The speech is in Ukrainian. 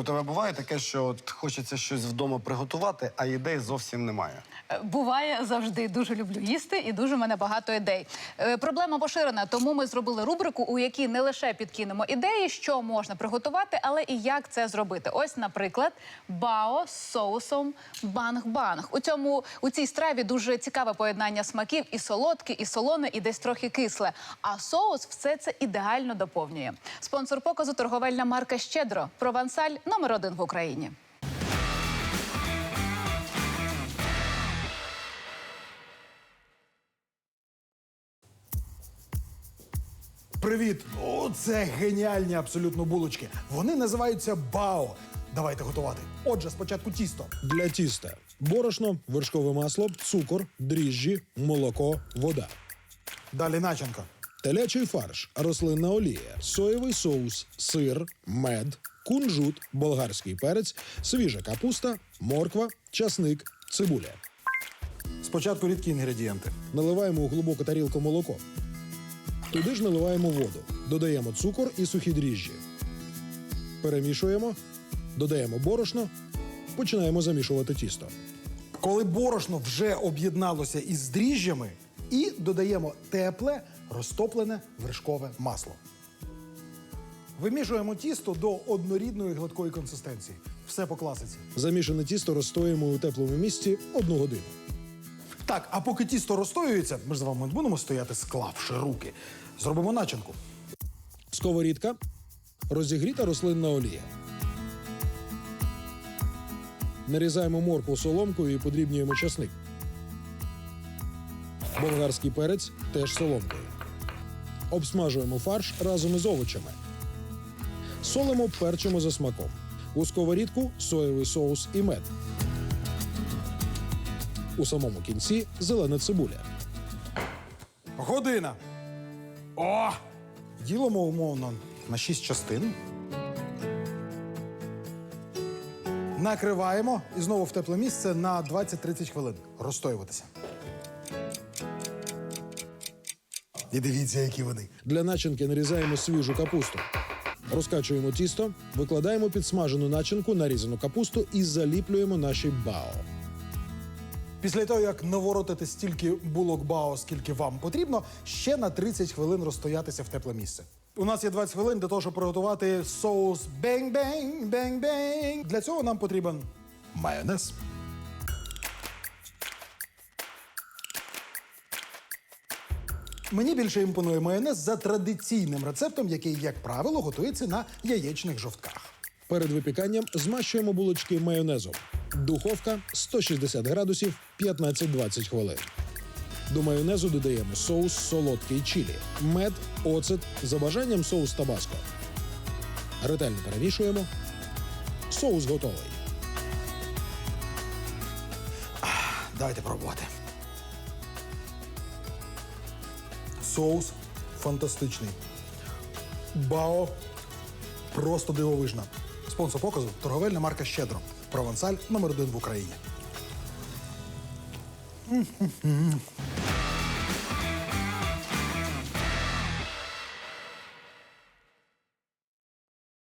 у тебе буває таке, що от хочеться щось вдома приготувати, а ідей зовсім немає. Е, Буває завжди дуже люблю їсти і дуже в мене багато ідей. Е, Проблема поширена, тому ми зробили рубрику, у якій не лише підкинемо ідеї, що можна приготувати, але і як це зробити. Ось, наприклад, бао з соусом банг-банг. У цьому у цій страві дуже цікаве поєднання смаків і солодке, і солоне, і десь трохи кисле. А соус все це ідеально доповнює. Спонсор показу торговельна марка Щедро. Провансаль номер один в Україні. Привіт! О, це геніальні абсолютно булочки. Вони називаються бао. Давайте готувати. Отже, спочатку тісто. Для тіста борошно, вершкове масло, цукор, дріжджі, молоко, вода. Далі начинка. Телячий фарш, рослинна олія, соєвий соус, сир, мед, кунжут, болгарський перець, свіжа капуста, морква, часник, цибуля. Спочатку рідкі інгредієнти. Наливаємо у глибоку тарілку молоко. Туди ж наливаємо воду, додаємо цукор і сухі дріжджі. Перемішуємо, додаємо борошно, починаємо замішувати тісто. Коли борошно вже об'єдналося із дріжджами, і додаємо тепле розтоплене вершкове масло. Вимішуємо тісто до однорідної гладкої консистенції. Все по класиці. Замішане тісто розстоїмо у теплому місці одну годину. Так, а поки тісто розстоюється, ми ж з вами будемо стояти, склавши руки. Зробимо начинку. Сковорідка, розігріта рослинна олія. Нарізаємо моркву соломкою і подрібнюємо часник. Болгарський перець теж соломкою. Обсмажуємо фарш разом із овочами. Солимо, перчимо за смаком. У сковорідку соєвий соус і мед. У самому кінці зелена цибуля. Година. О! Ділимо умовно на 6 частин. Накриваємо і знову в тепле місце на 20-30 хвилин. Розстоюватися. І дивіться, які вони. Для начинки нарізаємо свіжу капусту. Розкачуємо тісто, викладаємо підсмажену начинку, нарізану капусту і заліплюємо наші бао. Після того, як наворотити стільки булок бао, скільки вам потрібно, ще на 30 хвилин розстоятися в тепле місце. У нас є 20 хвилин для того, щоб приготувати соус бень-бень, бень-бень. Для цього нам потрібен майонез. Мені більше імпонує майонез за традиційним рецептом, який, як правило, готується на яєчних жовтках. Перед випіканням змащуємо булочки майонезом. Духовка 160 градусів 15-20 хвилин. До майонезу додаємо соус солодкий чилі, мед, оцет, за бажанням соус табаско. Ретельно перемішуємо. Соус готовий. Давайте пробувати. Соус фантастичний. Бао просто дивовижна. Спонсор показу торговельна марка Щедро. Провансаль номер один в Україні.